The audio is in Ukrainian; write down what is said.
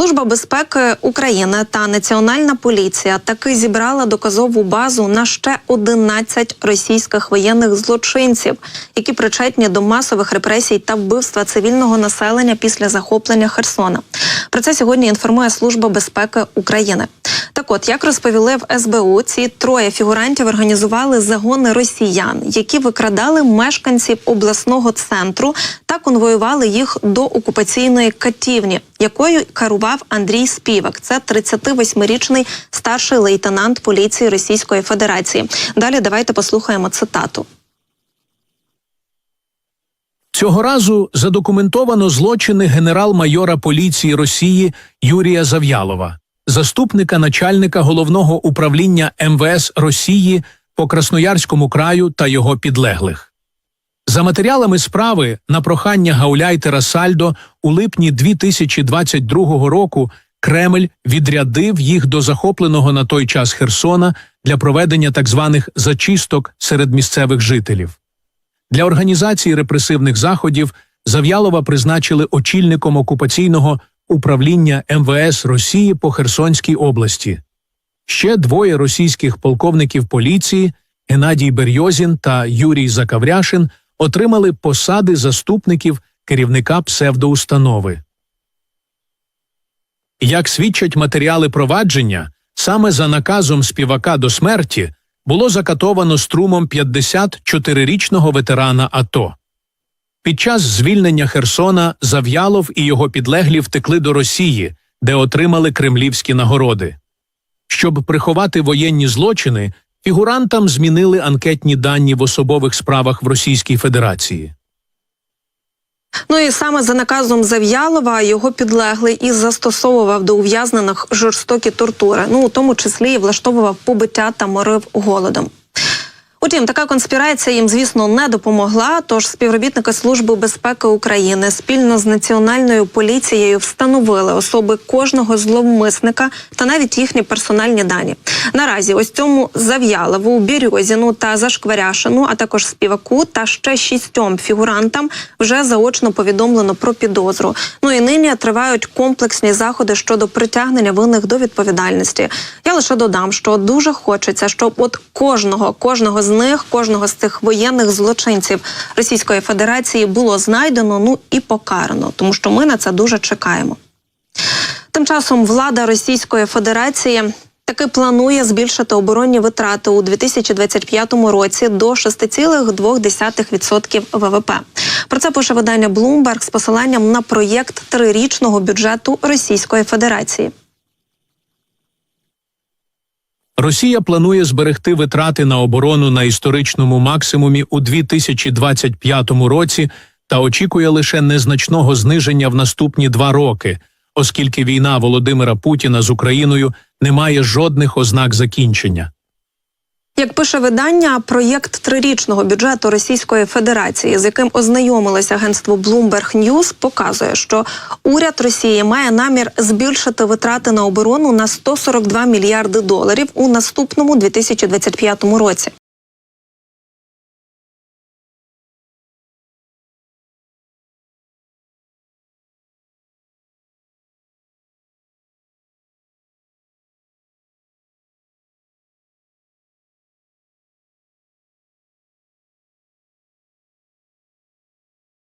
Служба безпеки України та Національна поліція таки зібрала доказову базу на ще 11 російських воєнних злочинців, які причетні до масових репресій та вбивства цивільного населення після захоплення Херсона. Про це сьогодні інформує Служба безпеки України. Так от, як розповіли в СБУ, ці троє фігурантів організували загони росіян, які викрадали мешканців обласного центру та конвоювали їх до окупаційної катівні, якою керував Андрій Співак. Це 38-річний старший лейтенант поліції Російської Федерації. Далі давайте послухаємо цитату. Цього разу задокументовано злочини генерал-майора поліції Росії Юрія Зав'ялова, заступника начальника головного управління МВС Росії по Красноярському краю та його підлеглих. За матеріалами справи на прохання гауляйтера Сальдо у липні 2022 року Кремль відрядив їх до захопленого на той час Херсона для проведення так званих зачисток серед місцевих жителів. Для організації репресивних заходів Зав'ялова призначили очільником окупаційного управління МВС Росії по Херсонській області. Ще двоє російських полковників поліції Геннадій Берйозін та Юрій Закавряшин отримали посади заступників керівника псевдоустанови. Як свідчать матеріали провадження, саме за наказом співака до смерті було закатовано струмом 54-річного ветерана АТО. Під час звільнення Херсона Зав'ялов і його підлеглі втекли до Росії, де отримали кремлівські нагороди. Щоб приховати воєнні злочини, фігурантам змінили анкетні дані в особових справах в Російській Федерації. Ну і саме за наказом Зав'ялова його підлеглий і застосовував до ув'язнених жорстокі тортури, ну у тому числі і влаштовував побиття та морив голодом. Утім, така конспірація їм, звісно, не допомогла. Тож співробітники Служби безпеки України спільно з національною поліцією встановили особи кожного зловмисника та навіть їхні персональні дані. Наразі ось цьому Зав'ялову, Бірюзіну та Зашкваряшину, а також співаку та ще шістьом фігурантам вже заочно повідомлено про підозру. Ну і нині тривають комплексні заходи щодо притягнення винних до відповідальності. Я лише додам, що дуже хочеться, щоб от кожного, кожного з них, кожного з цих воєнних злочинців Російської Федерації було знайдено, ну і покарано, тому що ми на це дуже чекаємо. Тим часом влада Російської Федерації таки планує збільшити оборонні витрати у 2025 році до 6,2% ВВП. Про це пише видання Bloomberg з посиланням на проєкт трирічного бюджету Російської Федерації. Росія планує зберегти витрати на оборону на історичному максимумі у 2025 році та очікує лише незначного зниження в наступні два роки, оскільки війна Володимира Путіна з Україною не має жодних ознак закінчення. Як пише видання, проєкт трирічного бюджету Російської Федерації, з яким ознайомилося агентство Bloomberg News, показує, що уряд Росії має намір збільшити витрати на оборону на 142 мільярди доларів у наступному 2025 році.